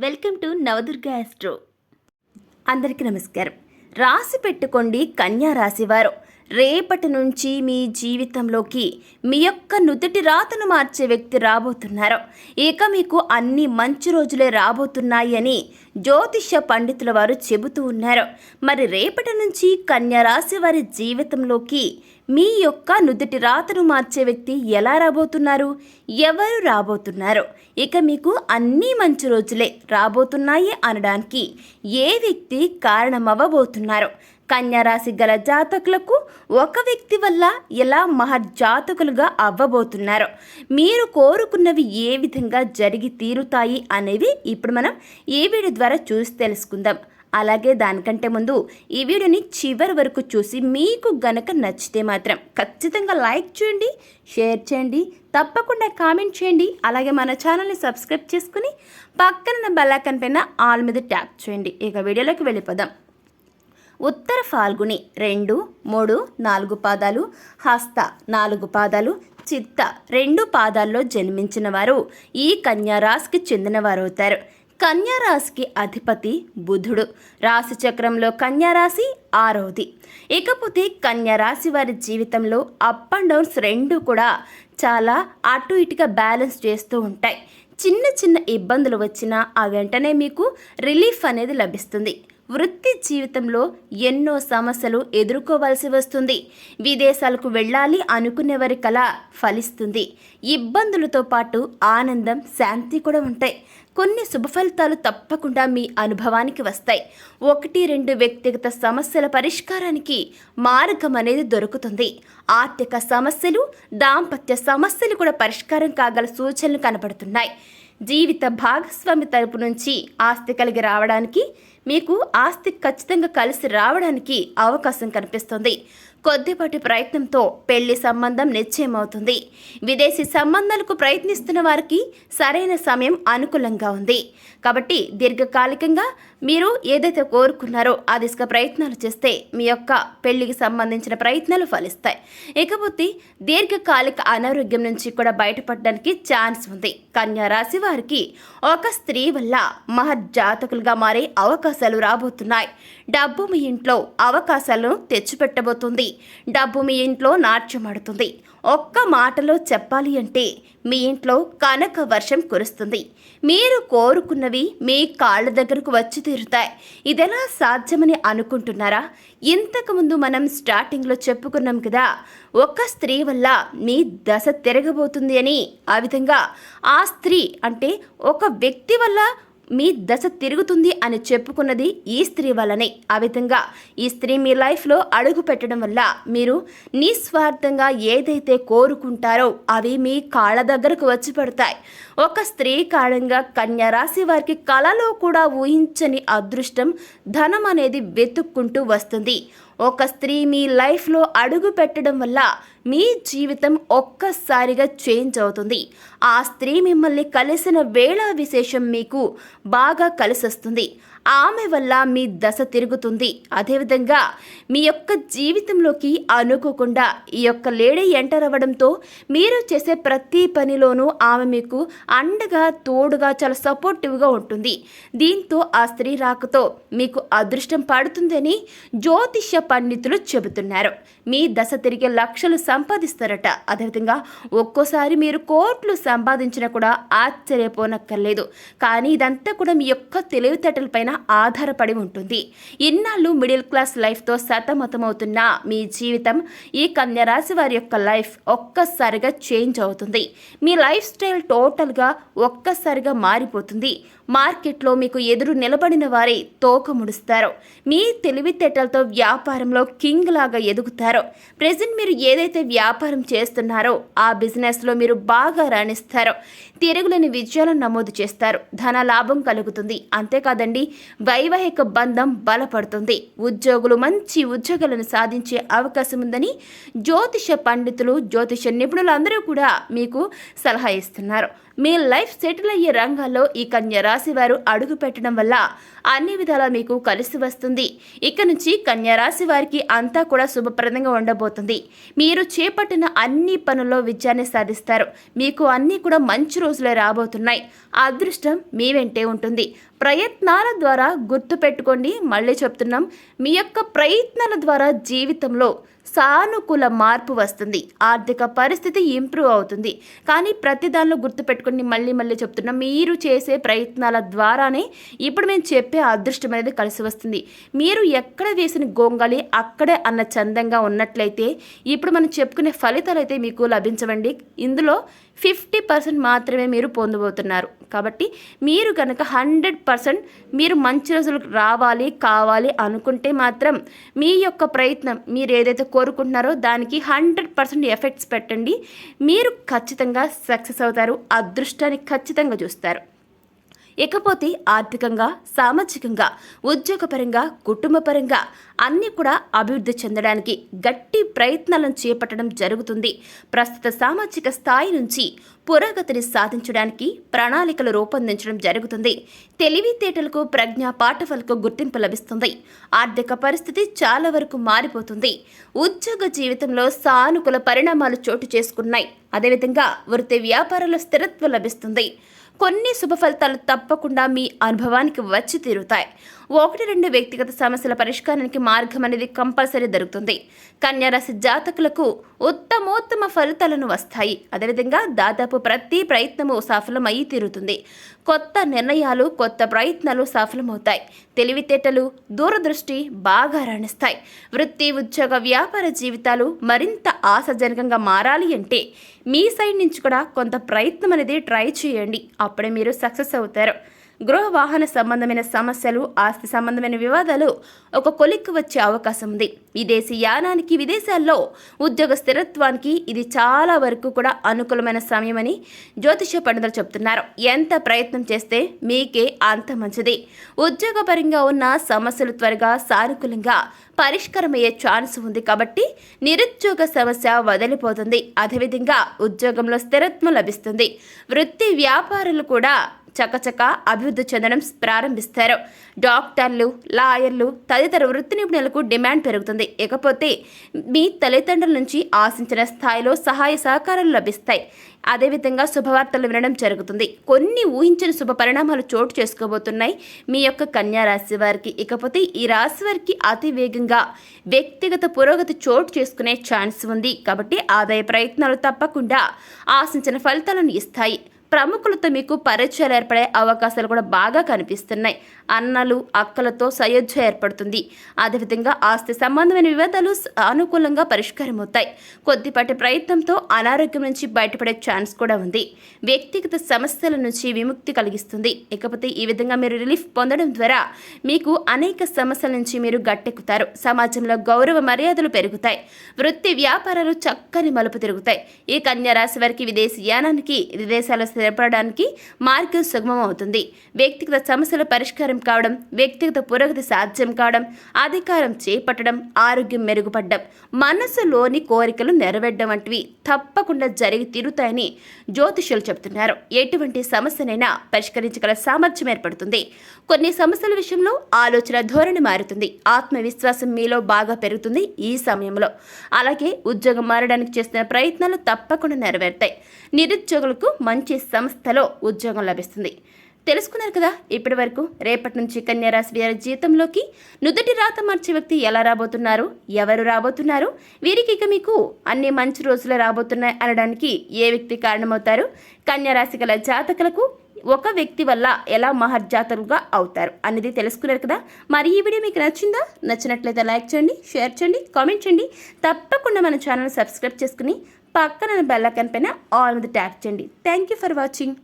Welcome to Navadurga astro అందరికీ నమస్కారం. రాసి పెట్టుకోండి కన్యా రాశివారు. రేపటి నుంచి మీ జీవితంలోకి మీ యొక్క నుదుటి రాతను మార్చే వ్యక్తి రాబోతున్నారు. ఇక మీకు అన్ని మంచి రోజులే రాబోతున్నాయి అని జ్యోతిష్య పండితుల వారు చెబుతూ ఉన్నారు. మరి రేపటి నుంచి కన్యరాశి వారి జీవితంలోకి మీ యొక్క నుదుటి రాతను మార్చే వ్యక్తి ఎలా రాబోతున్నారు? ఎవరు రాబోతున్నారు? ఇక మీకు అన్ని మంచి రోజులే రాబోతున్నాయి అనడానికి ఏ వ్యక్తి కారణమవ్వబోతున్నారు? కన్యారాశి గల జాతకులకు ఒక వ్యక్తి వల్ల ఎలా మహర్జాతకులుగా అవ్వబోతున్నారో మీరు కోరుకున్నవి ఏ విధంగా జరిగి తీరుతాయి అనేవి ఇప్పుడు మనం ఈ వీడియో ద్వారా చూసి తెలుసుకుందాం. అలాగే దానికంటే ముందు ఈ వీడియోని చివరి వరకు చూసి మీకు గనక నచ్చితే మాత్రం ఖచ్చితంగా లైక్ చేయండి షేర్ చేయండి తప్పకుండా కామెంట్ చేయండి అలాగే మన ఛానల్ని సబ్స్క్రైబ్ చేసుకుని పక్కన బెల్లైకన్ పైన ఆల్ మీద ట్యాప్ చేయండి. ఇక వీడియోలోకి వెళ్ళిపోదాం. ఉత్తర ఫాల్గుని రెండు మూడు నాలుగు పాదాలు హస్త నాలుగు పాదాలు చిత్త రెండు పాదాల్లో జన్మించిన వారు. ఈ కన్యారాశికి చెందినవారు అవుతారు కన్యారాశికి అధిపతి బుధుడు. రాశి చక్రంలో కన్యారాశి ఆరవది. ఇకపోతే కన్యారాశి వారి జీవితంలో అప్ అండ్ డౌన్స్ రెండు కూడా చాలా అటు ఇటుగా బ్యాలెన్స్ చేస్తూ ఉంటాయి. చిన్న చిన్న ఇబ్బందులు వచ్చినా ఆ వెంటనే మీకు రిలీఫ్ అనేది లభిస్తుంది. వృత్తి జీవితంలో ఎన్నో సమస్యలు ఎదుర్కోవాల్సి వస్తుంది. విదేశాలకు వెళ్ళాలి అనుకునేవారి కళ ఫలిస్తుంది. ఇబ్బందులతో పాటు ఆనందం శాంతి కూడా ఉంటాయి. కొన్ని శుభ ఫలితాలు తప్పకుండా మీ అనుభవానికి వస్తాయి. ఒకటి రెండు వ్యక్తిగత సమస్యల పరిష్కారానికి మార్గం అనేది దొరుకుతుంది. ఆర్థిక సమస్యలు దాంపత్య సమస్యలు కూడా పరిష్కారం కాగల సూచనలు కనబడుతున్నాయి జీవిత భాగస్వామి తరపు నుంచి ఆస్తి కలిగి రావడానికి మీకు ఆస్తి ఖచ్చితంగా కలిసి రావడానికి అవకాశం కనిపిస్తుంది. కొద్దిపాటి ప్రయత్నంతో పెళ్ళి సంబంధం నిశ్చయమవుతుంది. విదేశీ సంబంధాలకు ప్రయత్నిస్తున్న వారికి సరైన సమయం అనుకూలంగా ఉంది. కాబట్టి దీర్ఘకాలికంగా మీరు ఏదైతే కోరుకున్నారో ఆ దిశగా ప్రయత్నాలు చేస్తే మీ యొక్క పెళ్ళికి సంబంధించిన ప్రయత్నాలు ఫలిస్తాయి. ఇకపోతే దీర్ఘకాలిక అనారోగ్యం నుంచి కూడా బయటపడడానికి ఛాన్స్ ఉంది. కన్యా రాశి వారికి ఒక స్త్రీ వల్ల మహర్జాతకులుగా మారే అవకాశాలు రాబోతున్నాయి. డబ్బు మీ ఇంట్లో అవకాశాలను తెచ్చిపెట్టబోతుంది. డబ్బు మీ ఇంట్లో నాట్యమాడుతుంది ఒక్క మాటలో చెప్పాలి అంటే మీ ఇంట్లో కనక వర్షం కురుస్తుంది. మీరు కోరుకున్నవి మీ కాళ్ళ దగ్గరకు వచ్చి తీరుతాయి. ఇదెలా సాధ్యమని అనుకుంటున్నారా? ఇంతకుముందు మనం స్టార్టింగ్లో చెప్పుకున్నాం కదా ఒక స్త్రీ వల్ల మీ దశ తిరగబోతుంది అని. ఆ విధంగా ఆ స్త్రీ అంటే ఒక వ్యక్తి వల్ల మీ దశ తిరుగుతుంది అని చెప్పుకున్నది ఈ స్త్రీ వల్లనే. ఆ విధంగా ఈ స్త్రీ మీ లైఫ్లో అడుగు పెట్టడం వల్ల మీరు నిస్వార్థంగా ఏదైతే కోరుకుంటారో అవి మీ కాళ్ళ దగ్గరకు వచ్చి పడతాయి. ఒక స్త్రీ కారణంగా కన్యారాశి వారికి కళలో కూడా ఊహించని అదృష్టం ధనం అనేది వెతుక్కుంటూ వస్తుంది. ఒక స్త్రీ మీ లైఫ్లో అడుగు పెట్టడం వల్ల మీ జీవితం ఒక్కసారిగా చేంజ్ అవుతుంది. ఆ స్త్రీ మిమ్మల్ని కలిసిన వేళ విశేషం మీకు బాగా కలిసొస్తుంది. ఆమె వల్ల మీ దశ తిరుగుతుంది. అదేవిధంగా మీ యొక్క జీవితంలోకి అనుకోకుండా ఈ యొక్క లేడీ ఎంటర్ అవ్వడంతో మీరు చేసే ప్రతి పనిలోనూ ఆమె మీకు అండగా తోడుగా చాలా సపోర్టివ్గా ఉంటుంది. దీంతో ఆ స్త్రీ రాకతో మీకు అదృష్టం పడుతుందని జ్యోతిష్య పండితులు చెబుతున్నారు. మీ దశ తిరిగే లక్షలు సంపాదిస్తారట. అదేవిధంగా ఒక్కోసారి మీరు కోట్లు సంపాదించినా కూడా ఆశ్చర్యపోనక్కర్లేదు. కానీ ఇదంతా కూడా మీ యొక్క తెలివితేటలపైన ఆధారపడి ఉంటుంది. ఇన్నాళ్ళు మిడిల్ క్లాస్ లైఫ్తో సతమతమవుతున్న మీ జీవితం ఈ కన్యరాశి వారి యొక్క లైఫ్ ఒక్కసారిగా చేంజ్ అవుతుంది. మీ లైఫ్ స్టైల్ టోటల్గా ఒక్కసారిగా మారిపోతుంది. మార్కెట్లో మీకు ఎదురు నిలబడిన వారే తోక ముడుస్తారు. మీ తెలివితేటలతో వ్యాపారంలో కింగ్ లాగా ఎదుగుతారో. ప్రజెంట్ మీరు ఏదైతే వ్యాపారం చేస్తున్నారో ఆ బిజినెస్లో మీరు బాగా రాణిస్తారో. తిరుగులేని విజయాలను నమోదు చేస్తారు. ధన లాభం కలుగుతుంది. అంతేకాదండి వైవాహిక బంధం బలపడుతుంది. ఉద్యోగులు మంచి ఉద్యోగాలను సాధించే అవకాశం ఉందని జ్యోతిష పండితులు జ్యోతిష నిపుణులు అందరూ కూడా మీకు సలహా ఇస్తున్నారు. మీ లైఫ్ సెటిల్ అయ్యే రంగాల్లో ఈ కన్య రాశి వారు అడుగు పెట్టడం వల్ల అన్ని విధాలా మీకు కలిసి వస్తుంది. ఇక నుంచి కన్యరాశి వారికి అంతా కూడా శుభప్రదంగా ఉండబోతుంది. మీరు చేపట్టిన అన్ని పనుల్లో విజయాన్ని సాధిస్తారు. మీకు అన్నీ కూడా మంచి రోజులే రాబోతున్నాయి. అదృష్టం మీ వెంటే ఉంటుంది. ప్రయత్నాల ద్వారా గుర్తుపెట్టుకోండి మళ్ళీ చెప్తున్నాం మీ యొక్క ప్రయత్నాల ద్వారా జీవితంలో సానుకూల మార్పు వస్తుంది. ఆర్థిక పరిస్థితి ఇంప్రూవ్ అవుతుంది. కానీ ప్రతి దానిలో గుర్తుపెట్టుకుని మళ్ళీ మళ్ళీ చెప్తున్నాం మీరు చేసే ప్రయత్నాల ద్వారానే ఇప్పుడు మేము చెప్పే అదృష్టం అనేది కలిసి వస్తుంది. మీరు ఎక్కడ వేసిన గొంగళి అక్కడే అన్న చందంగా ఉన్నట్లయితే ఇప్పుడు మనం చెప్పుకునే ఫలితాలు అయితే మీకు లభించవండి. ఇందులో ఫిఫ్టీ పర్సెంట్ మాత్రమే మీరు పొందబోతున్నారు. కాబట్టి మీరు కనుక హండ్రెడ్ పర్సెంట్ మీరు మంచి రోజులు రావాలి కావాలి అనుకుంటే మాత్రం మీ యొక్క ప్రయత్నం మీరు ఏదైతే కోరుకుంటున్నారో దానికి హండ్రెడ్ పర్సెంట్ ఎఫెక్ట్స్ పెట్టండి. మీరు ఖచ్చితంగా సక్సెస్ అవుతారు అదృష్టాన్ని ఖచ్చితంగా చూస్తారు. ఇకపోతే ఆర్థికంగా సామాజికంగా ఉద్యోగపరంగా కుటుంబపరంగా అన్నీ కూడా అభివృద్ధి చెందడానికి గట్టి ప్రయత్నాలను చేపట్టడం జరుగుతుంది. ప్రస్తుత సామాజిక స్థాయి నుంచి పురోగతిని సాధించడానికి ప్రణాళికలు రూపొందించడం జరుగుతుంది. తెలివితేటలకు ప్రజ్ఞా పాఠవలకు గుర్తింపు లభిస్తుంది. ఆర్థిక పరిస్థితి చాలా వరకు మారిపోతుంది. ఉద్యోగ జీవితంలో సానుకూల పరిణామాలు చోటు చేసుకున్నాయి. అదేవిధంగా వృత్తి వ్యాపారంలో స్థిరత్వం లభిస్తుంది. కొన్ని శుభ ఫలితాలు తప్పకుండా మీ అనుభవానికి వచ్చి తీరుతాయి. ఒకటి రెండు వ్యక్తిగత సమస్యల పరిష్కారానికి మార్గం అనేది కంపల్సరీ దొరుకుతుంది. కన్యారాశి జాతకులకు ఉత్తమోత్తమ ఫలితాలను వస్తాయి. అదేవిధంగా దాదాపు ప్రతి ప్రయత్నము సఫలమయ్యి తీరుతుంది. కొత్త నిర్ణయాలు కొత్త ప్రయత్నాలు సఫలమవుతాయి. తెలివితేటలు దూరదృష్టి బాగా రాణిస్తాయి. వృత్తి ఉద్యోగ వ్యాపార జీవితాలు మరింత ఆశాజనకంగా మారాలి అంటే మీ సైడ్ నుంచి కూడా కొంత ప్రయత్నం అనేది ట్రై చేయండి. అప్పుడే మీరు సక్సెస్ అవుతారు. గృహ వాహన సంబంధమైన సమస్యలు ఆస్తి సంబంధమైన వివాదాలు ఒక కొలిక్కి వచ్చే అవకాశం ఉంది. విదేశీ యానానికి విదేశాల్లో ఉద్యోగ స్థిరత్వానికి ఇది చాలా వరకు కూడా అనుకూలమైన సమయమని జ్యోతిష పండితులు చెబుతున్నారు ఎంత ప్రయత్నం చేస్తే మీకే అంత మంచిది. ఉద్యోగపరంగా ఉన్న సమస్యలు త్వరగా సానుకూలంగా పరిష్కారమయ్యే ఛాన్స్ ఉంది కాబట్టి నిరుద్యోగ సమస్య వదిలిపోతుంది. అదేవిధంగా ఉద్యోగంలో స్థిరత్వం లభిస్తుంది. వృత్తి వ్యాపారులు కూడా చకచక అభివృద్ధి చెందడం ప్రారంభిస్తారు. డాక్టర్లు లాయర్లు తదితర వృత్తి నిపుణులకు డిమాండ్ పెరుగుతుంది. ఇకపోతే మీ తల్లిదండ్రుల నుంచి ఆశించిన స్థాయిలో సహాయ సహకారాలు లభిస్తాయి. అదేవిధంగా శుభవార్తలు వినడం జరుగుతుంది. కొన్ని ఊహించిన శుభ పరిణామాలు చోటు చేసుకోబోతున్నాయి. మీ యొక్క కన్యా రాశి వారికి. ఇకపోతే ఈ రాశి వారికి అతి వేగంగా వ్యక్తిగత పురోగతి చోటు చేసుకునే ఛాన్స్ ఉంది. కాబట్టి ఆదాయ ప్రయత్నాలు తప్పకుండా ఆశించిన ఫలితాలను ఇస్తాయి. ప్రముఖులతో మీకు పరిచయాలు ఏర్పడే అవకాశాలు కూడా బాగా కనిపిస్తున్నాయి. అన్నలు అక్కలతో సయోధ్య ఏర్పడుతుంది. అదేవిధంగా ఆస్తి సంబంధమైన వివాదాలు అనుకూలంగా పరిష్కారం అవుతాయి కొద్దిపాటి ప్రయత్నంతో అనారోగ్యం నుంచి బయటపడే ఛాన్స్ కూడా ఉంది. వ్యక్తిగత సమస్యల నుంచి విముక్తి కలిగిస్తుంది. ఇకపోతే ఈ విధంగా మీరు రిలీఫ్ పొందడం ద్వారా మీకు అనేక సమస్యల నుంచి మీరు గట్టెక్కుతారు. సమాజంలో గౌరవ మర్యాదలు పెరుగుతాయి. వృత్తి వ్యాపారాలు చక్కని మలుపు తిరుగుతాయి. ఈ కన్యా రాశి వారికి విదేశీ యానానికి విదేశాల స్థిరపడడానికి మార్గం సుగమం అవుతుంది వ్యక్తిగత సమస్యల పరిష్కారం కావడం వ్యక్తిగత పురోగతి సాధ్యం కావడం అధికారం చేపట్టడం ఆరోగ్యం మెరుగుపడడం మనసులోని కోరికలు నెరవేరడం వంటివి తప్పకుండా జరిగి తీరుతాయని జ్యోతిషులు చెబుతున్నారు. ఎటువంటి సమస్యనైనా పరిష్కరించగల సామర్థ్యం ఏర్పడుతుంది. కొన్ని సమస్యల విషయంలో ఆలోచన ధోరణి మారుతుంది. ఆత్మవిశ్వాసం మీలో బాగా పెరుగుతుంది ఈ సమయంలో. అలాగే ఉద్యోగం మారడానికి చేస్తున్న ప్రయత్నాలు తప్పకుండా నెరవేరుతాయి. నిరుద్యోగులకు మంచి సంస్థలో ఉద్యోగం లభిస్తుంది. తెలుసుకున్నారు కదా ఇప్పటి వరకు రేపటి నుంచి కన్యారాశి వారి జీతంలోకి నుదుటి రాత మార్చే వ్యక్తి ఎలా రాబోతున్నారు ఎవరు రాబోతున్నారు వీరికి ఇక మీకు అన్ని మంచి రోజులు రాబోతున్నాయి అనడానికి ఏ వ్యక్తి కారణమవుతారు కన్యారాశి గల జాతకులకు ఒక వ్యక్తి వల్ల ఎలా మహర్జాతలుగా అవుతారు అనేది తెలుసుకున్నారు కదా. మరి ఈ వీడియో మీకు నచ్చిందా? నచ్చినట్లయితే లైక్ చేయండి షేర్ చేయండి కామెంట్ చేయండి. తప్పకుండా మన ఛానల్ సబ్స్క్రైబ్ చేసుకుని పక్కన బెల్ ఐకాన్ పైన ఆల్ మీద ట్యాప్ చేయండి. Thank you for watching